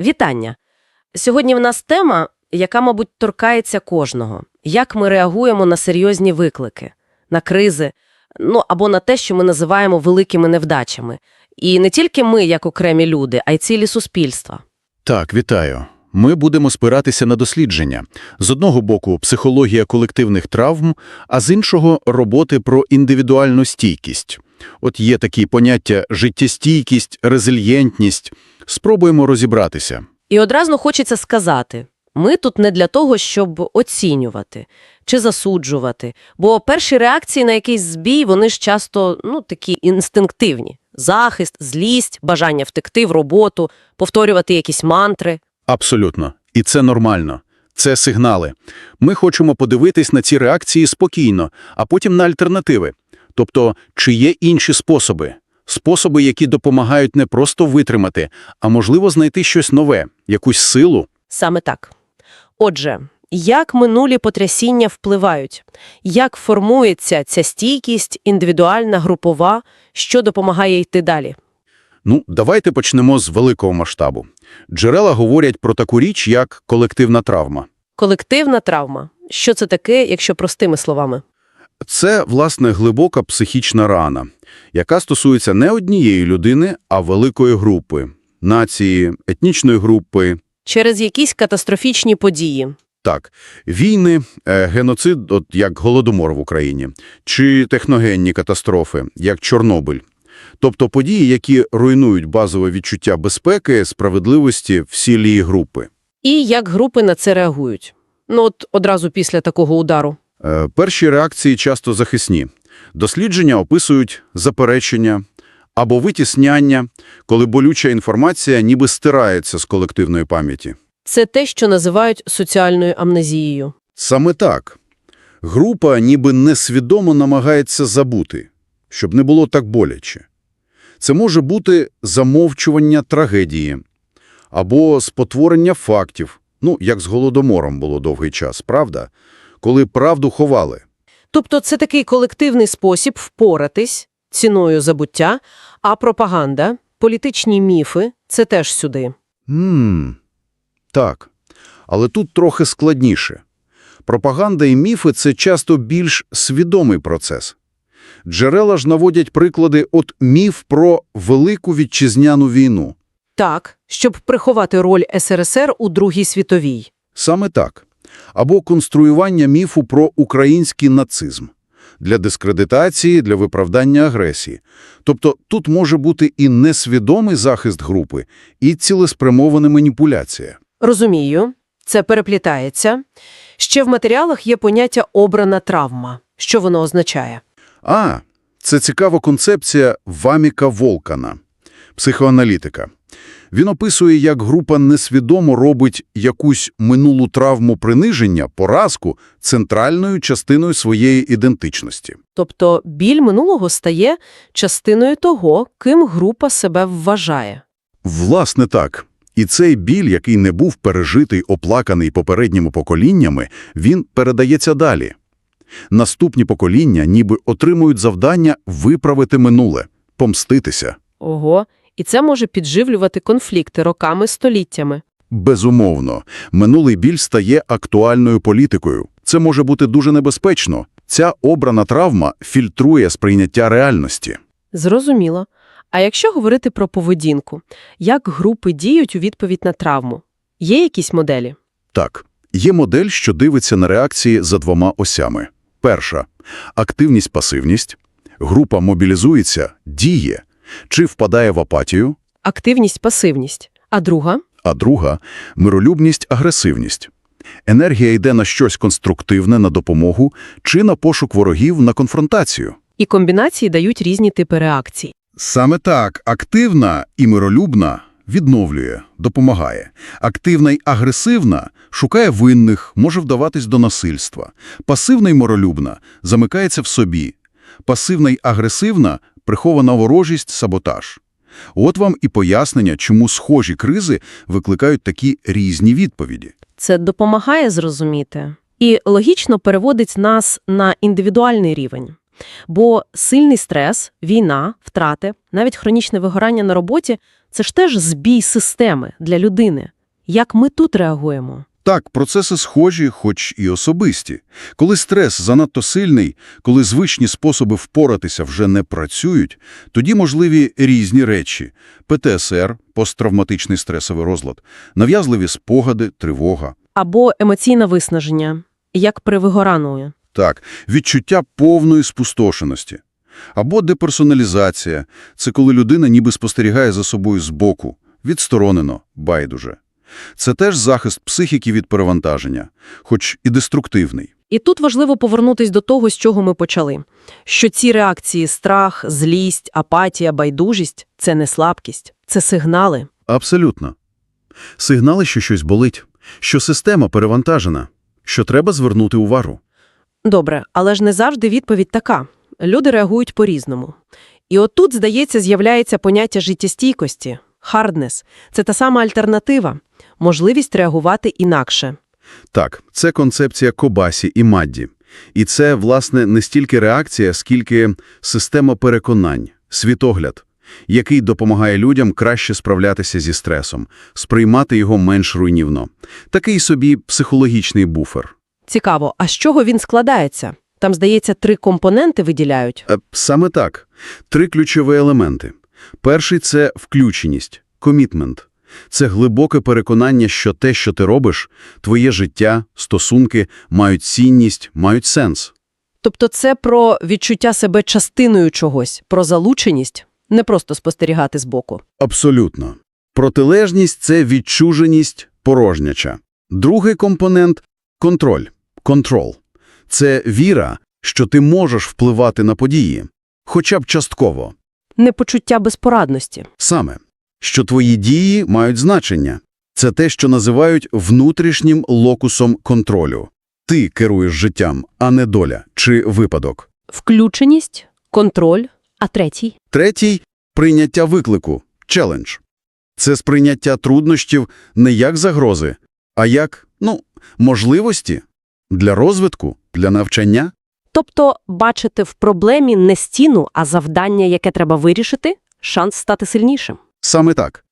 Вітання! Сьогодні в нас тема, яка, мабуть, торкається кожного. Як ми реагуємо на серйозні виклики, на кризи, ну або на те, що ми називаємо великими невдачами. І не тільки ми, як окремі люди, а й цілі суспільства. Так, вітаю. Ми будемо спиратися на дослідження. З одного боку – психологія колективних травм, а з іншого – роботи про індивідуальну стійкість. От є такі поняття життєстійкість, резильєнтність. Спробуємо розібратися. І одразу хочеться сказати, ми тут не для того, щоб оцінювати чи засуджувати, бо перші реакції на якийсь збій, вони ж часто, ну, такі інстинктивні. Захист, злість, бажання втекти в роботу, повторювати якісь мантри. Абсолютно. І це нормально. Це сигнали. Ми хочемо подивитись на ці реакції спокійно, а потім на альтернативи. Тобто, чи є інші способи? Способи, які допомагають не просто витримати, а можливо знайти щось нове, якусь силу. Саме так. Отже, як минулі потрясіння впливають? Як формується ця стійкість, індивідуальна, групова, що допомагає йти далі? Ну, давайте почнемо з великого масштабу. Джерела говорять про таку річ, як колективна травма. Колективна травма. Що це таке, якщо простими словами? Це, власне, глибока психічна рана, яка стосується не однієї людини, а великої групи – нації, етнічної групи, Через якісь катастрофічні події. так, війни, е, геноцид, от як Голодомор в Україні, чи техногенні катастрофи, як Чорнобиль. Тобто події, які руйнують базове відчуття безпеки, справедливості всілії групи. І як групи на це реагують? Ну от одразу після такого удару. Е, Перші реакції часто захисні. Дослідження описують заперечення або витісняння, коли болюча інформація ніби стирається з колективної пам'яті. Це те, що називають соціальною амнезією. Саме так. Група ніби несвідомо намагається забути, щоб не було так боляче. Це може бути замовчування трагедії або спотворення фактів, ну, як з Голодомором було довгий час, правда? Коли правду ховали. Тобто це такий колективний спосіб впоратись ціною забуття, а пропаганда, політичні міфи – це теж сюди. Ммм, так. Але тут трохи складніше. Пропаганда і міфи – це часто більш свідомий процес. Джерела ж наводять приклади от міф про Велику Вітчизняну війну. Так, щоб приховати роль СРСР у Другій світовій. Саме так. Або конструювання міфу про український нацизм. Для дискредитації, для виправдання агресії. Тобто тут може бути і несвідомий захист групи, і цілеспрямована маніпуляція. Розумію, це переплітається. Ще в матеріалах є поняття «обрана травма». Що воно означає? А, це цікава концепція Ваміка Волкана, психоаналітика. Він описує, як група несвідомо робить якусь минулу травму приниження, поразку центральною частиною своєї ідентичності. Тобто біль минулого стає частиною того, ким група себе вважає. Власне так. І цей біль, який не був пережитий, оплаканий попередніми поколіннями, він передається далі. Наступні покоління ніби отримують завдання виправити минуле, помститися. Ого, і це може підживлювати конфлікти роками, століттями. Безумовно, минулий біль стає актуальною політикою. Це може бути дуже небезпечно. Ця обрана травма фільтрує сприйняття реальності. Зрозуміло. А якщо говорити про поведінку, як групи діють у відповідь на травму? Є якісь моделі? Так, є модель, що дивиться на реакції за двома осями. Перша – активність-пасивність. Група мобілізується, діє, чи впадає в апатію, Активність, пасивність. А друга? а друга – миролюбність-агресивність. Енергія йде на щось конструктивне, на допомогу, чи на пошук ворогів, на конфронтацію. І комбінації дають різні типи реакцій. Саме так, активна і миролюбна відновлює, допомагає. Активна й агресивна шукає винних, може вдаватись до насильства. Пасивна й миролюбна замикається в собі. Пасивна й агресивна – прихована ворожість, саботаж. От вам і пояснення, чому схожі кризи викликають такі різні відповіді. Це допомагає зрозуміти. І логічно переводить нас на індивідуальний рівень. Бо сильний стрес, війна, втрати, навіть хронічне вигорання на роботі – це ж теж збій системи для людини. Як ми тут реагуємо? Так, процеси схожі, хоч і особисті. Коли стрес занадто сильний, коли звичні способи впоратися вже не працюють, тоді можливі різні речі – ПТСР, посттравматичний стресовий розлад, нав'язливі спогади, тривога. Або емоційне виснаження, як при вигоранні. Так, відчуття повної спустошеності. Або деперсоналізація – це коли людина ніби спостерігає за собою збоку, відсторонено, байдуже. Це теж захист психіки від перевантаження, хоч і деструктивний. І тут важливо повернутись до того, з чого ми почали. Що ці реакції – страх, злість, апатія, байдужість – це не слабкість, це сигнали. Абсолютно. Сигнали, що щось болить, що система перевантажена, що треба звернути увагу. Добре, але ж не завжди відповідь така. Люди реагують по-різному. І отут, здається, з'являється поняття життєстійкості – харднес. Це та сама альтернатива – можливість реагувати інакше. Так, це концепція Кобасі і Мадді. І це, власне, не стільки реакція, скільки система переконань, світогляд, який допомагає людям краще справлятися зі стресом, сприймати його менш руйнівно. Такий собі психологічний буфер. Цікаво, а з чого він складається? Там, здається, три компоненти виділяють. Е, Саме так. Три ключові елементи. Перший – це включеність, комітмент. Це глибоке переконання, що те, що ти робиш, твоє життя, стосунки мають цінність, мають сенс. Тобто це про відчуття себе частиною чогось, про залученість, не просто спостерігати збоку. Абсолютно. Протилежність – це відчуженість порожняча. Другий компонент – контроль, контрол. Це віра, що ти можеш впливати на події, хоча б частково. Непочуття безпорадності. Саме, що твої дії мають значення. Це те, що називають внутрішнім локусом контролю. Ти керуєш життям, а не доля чи випадок. Включеність, контроль, а третій? Третій – прийняття виклику – челендж. Це сприйняття труднощів не як загрози, а як, ну, можливості для розвитку, для навчання. Тобто бачити в проблемі не стіну, а завдання, яке треба вирішити, шанс стати сильнішим. Саме так.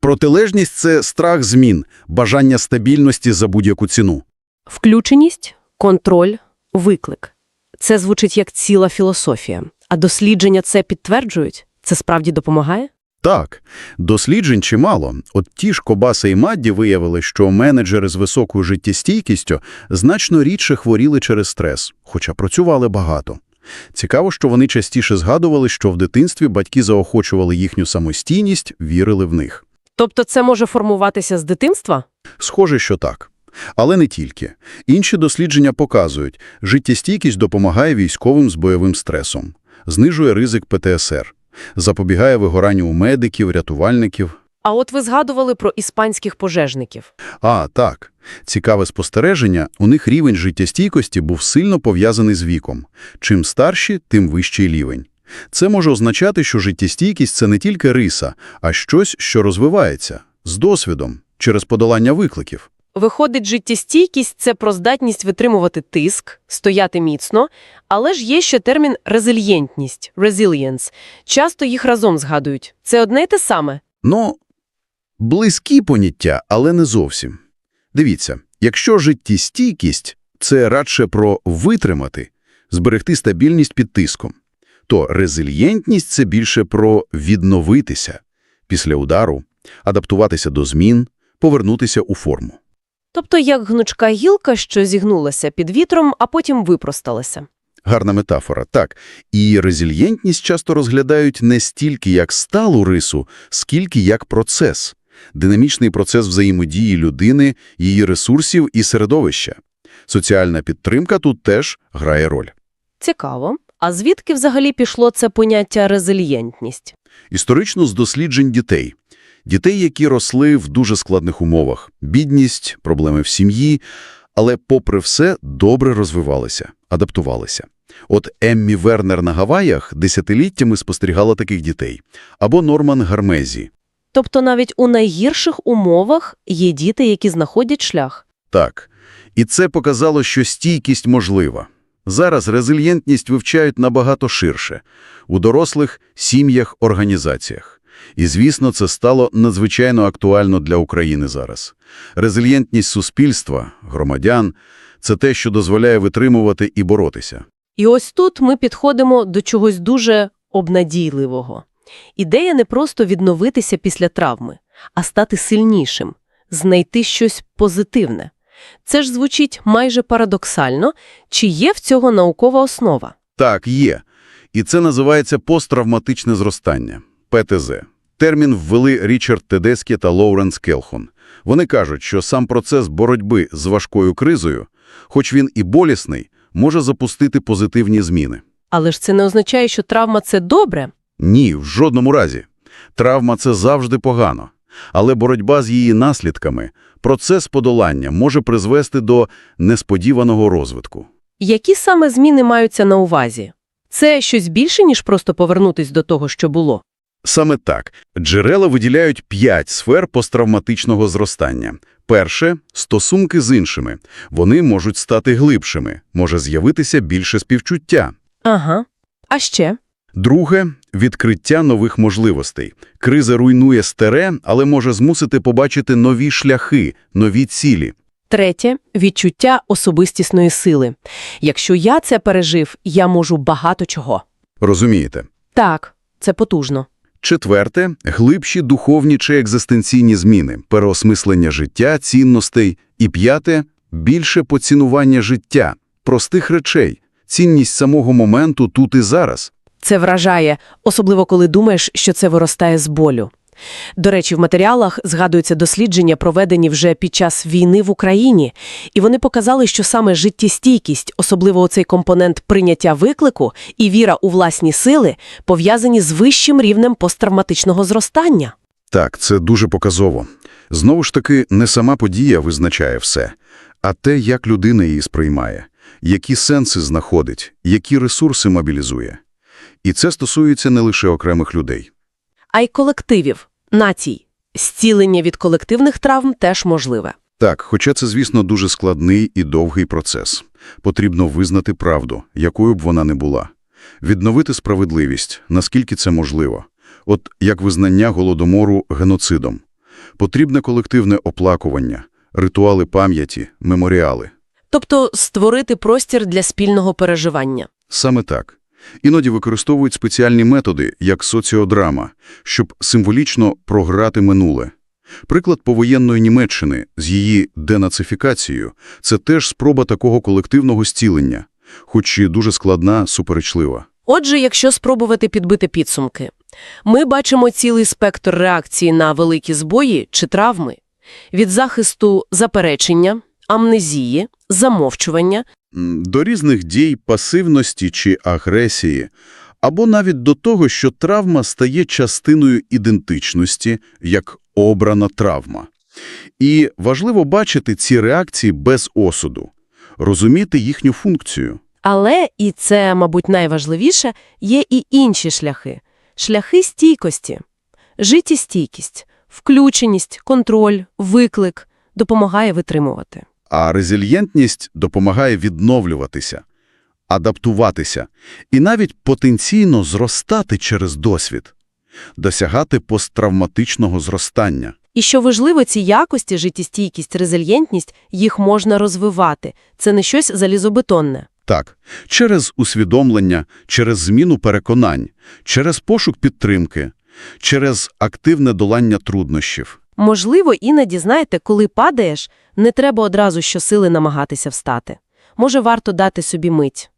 Протилежність – це страх змін, бажання стабільності за будь-яку ціну. Включеність, контроль, виклик. Це звучить як ціла філософія. А дослідження це підтверджують? Це справді допомагає? Так, досліджень чимало. От ті ж Кобаса і Мадді виявили, що менеджери з високою життєстійкістю значно рідше хворіли через стрес, хоча працювали багато. Цікаво, що вони частіше згадували, що в дитинстві батьки заохочували їхню самостійність, вірили в них. Тобто це може формуватися з дитинства? Схоже, що так. Але не тільки. Інші дослідження показують, життєстійкість допомагає військовим з бойовим стресом, знижує ризик ПТСР, запобігає вигоранню у медиків, рятувальників. А от ви згадували про іспанських пожежників. А, так. Цікаве спостереження, у них рівень життєстійкості був сильно пов'язаний з віком. Чим старші, тим вищий рівень. Це може означати, що життєстійкість – це не тільки риса, а щось, що розвивається, з досвідом, через подолання викликів. Виходить, життєстійкість – це про здатність витримувати тиск, стояти міцно, але ж є ще термін резильєнтність – resilience. Часто їх разом згадують. Це одне й те саме. Ну, близькі поняття, але не зовсім. Дивіться, якщо життєстійкість – це радше про витримати, зберегти стабільність під тиском, то резильєнтність – це більше про відновитися після удару, адаптуватися до змін, повернутися у форму. Тобто як гнучка гілка, що зігнулася під вітром, а потім випросталася. Гарна метафора, так. І резильєнтність часто розглядають не стільки як сталу рису, скільки як процес. Динамічний процес взаємодії людини, її ресурсів і середовища. Соціальна підтримка тут теж грає роль. Цікаво. А звідки взагалі пішло це поняття резильєнтність? Історично з досліджень дітей. Дітей, які росли в дуже складних умовах. Бідність, проблеми в сім'ї, але попри все добре розвивалися, адаптувалися. От Еммі Вернер на Гаваях десятиліттями спостерігала таких дітей. Або Норман Гармезі. Тобто навіть у найгірших умовах є діти, які знаходять шлях. Так. І це показало, що стійкість можлива. Зараз резильєнтність вивчають набагато ширше – у дорослих, сім'ях, організаціях. І, звісно, це стало надзвичайно актуально для України зараз. Резильєнтність суспільства, громадян – це те, що дозволяє витримувати і боротися. І ось тут ми підходимо до чогось дуже обнадійливого. Ідея не просто відновитися після травми, а стати сильнішим, знайти щось позитивне. Це ж звучить майже парадоксально, чи є в цього наукова основа? Так, є. І це називається посттравматичне зростання – ПТЗ. Термін ввели Річард Тедескі та Лоуренс Келхон. Вони кажуть, що сам процес боротьби з важкою кризою, хоч він і болісний, може запустити позитивні зміни. Але ж це не означає, що травма – це добре. Ні, в жодному разі. Травма – це завжди погано. Але боротьба з її наслідками, процес подолання може призвести до несподіваного розвитку. Які саме зміни маються на увазі? Це щось більше, ніж просто повернутись до того, що було? Саме так. Джерела виділяють п'ять сфер посттравматичного зростання. Перше – стосунки з іншими. Вони можуть стати глибшими, може з'явитися більше співчуття. Ага. А ще? Друге – відкриття нових можливостей. Криза руйнує старе, але може змусити побачити нові шляхи, нові цілі. Третє – відчуття особистісної сили. Якщо я це пережив, я можу багато чого. Розумієте? Так, це потужно. Четверте – глибші духовні чи екзистенційні зміни, переосмислення життя, цінностей. І п'яте – більше поцінування життя, простих речей, цінність самого моменту тут і зараз. Це вражає, особливо коли думаєш, що це виростає з болю. До речі, в матеріалах згадуються дослідження, проведені вже під час війни в Україні, і вони показали, що саме життєстійкість, особливо оцей компонент прийняття виклику і віра у власні сили, пов'язані з вищим рівнем посттравматичного зростання. Так, це дуже показово. Знову ж таки, не сама подія визначає все, а те, як людина її сприймає, які сенси знаходить, які ресурси мобілізує. І це стосується не лише окремих людей. А й колективів, націй. Зцілення від колективних травм теж можливе. Так, хоча це, звісно, дуже складний і довгий процес. Потрібно визнати правду, якою б вона не була. Відновити справедливість, наскільки це можливо. От як визнання Голодомору геноцидом. Потрібне колективне оплакування, ритуали пам'яті, меморіали. Тобто створити простір для спільного переживання. Саме так. Іноді використовують спеціальні методи, як соціодрама, щоб символічно програти минуле. Приклад повоєнної Німеччини з її денацифікацією – це теж спроба такого колективного зцілення, хоч і дуже складна, суперечлива. Отже, якщо спробувати підбити підсумки, ми бачимо цілий спектр реакції на великі збої чи травми. Від захисту заперечення, амнезії, замовчування До різних дій пасивності чи агресії, або навіть до того, що травма стає частиною ідентичності, як обрана травма. І важливо бачити ці реакції без осуду, розуміти їхню функцію. Але, і це, мабуть, найважливіше, є і інші шляхи. Шляхи стійкості. Життєстійкість, включеність, контроль, виклик допомагає витримувати. А резильєнтність допомагає відновлюватися, адаптуватися і навіть потенційно зростати через досвід, досягати посттравматичного зростання. І що важливо, ці якості, життєстійкість, резильєнтність, їх можна розвивати. Це не щось залізобетонне. Так, через усвідомлення, через зміну переконань, через пошук підтримки, через активне долання труднощів. Можливо, іноді, знаєте, коли падаєш, не треба одразу щосили намагатися встати. Може, варто дати собі мить,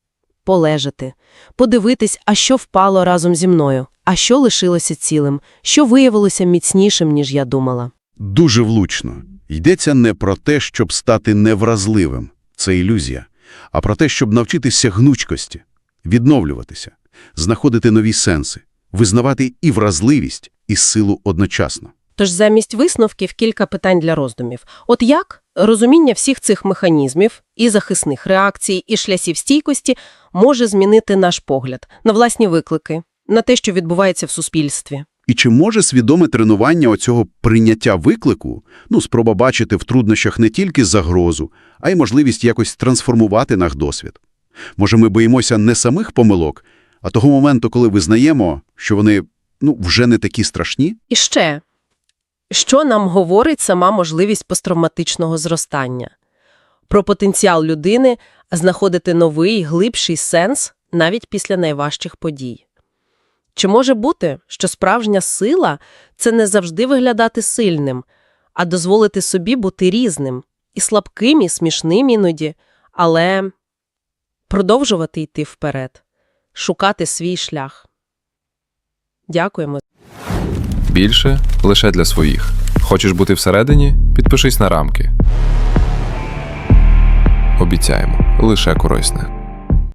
полежати, подивитись, а що впало разом зі мною, а що лишилося цілим, що виявилося міцнішим, ніж я думала. Дуже влучно. Йдеться не про те, щоб стати невразливим, це ілюзія, а про те, щоб навчитися гнучкості, відновлюватися, знаходити нові сенси, визнавати і вразливість, і силу одночасно. Тож замість висновків кілька питань для роздумів. От як розуміння всіх цих механізмів і захисних реакцій, і шлясів стійкості може змінити наш погляд на власні виклики, на те, що відбувається в суспільстві? І чи може свідоме тренування оцього прийняття виклику, ну, спроба бачити в труднощах не тільки загрозу, а й можливість якось трансформувати наш досвід? Може, ми боїмося не самих помилок, а того моменту, коли визнаємо, що вони ну, вже не такі страшні? І ще, що нам говорить сама можливість посттравматичного зростання? Про потенціал людини знаходити новий, глибший сенс навіть після найважчих подій. Чи може бути, що справжня сила – це не завжди виглядати сильним, а дозволити собі бути різним, і слабким, і смішним іноді, але продовжувати йти вперед, шукати свій шлях. Дякуємо. Більше лише для своїх. Хочеш бути всередині? Підпишись на рамки. Обіцяємо, лише корисне.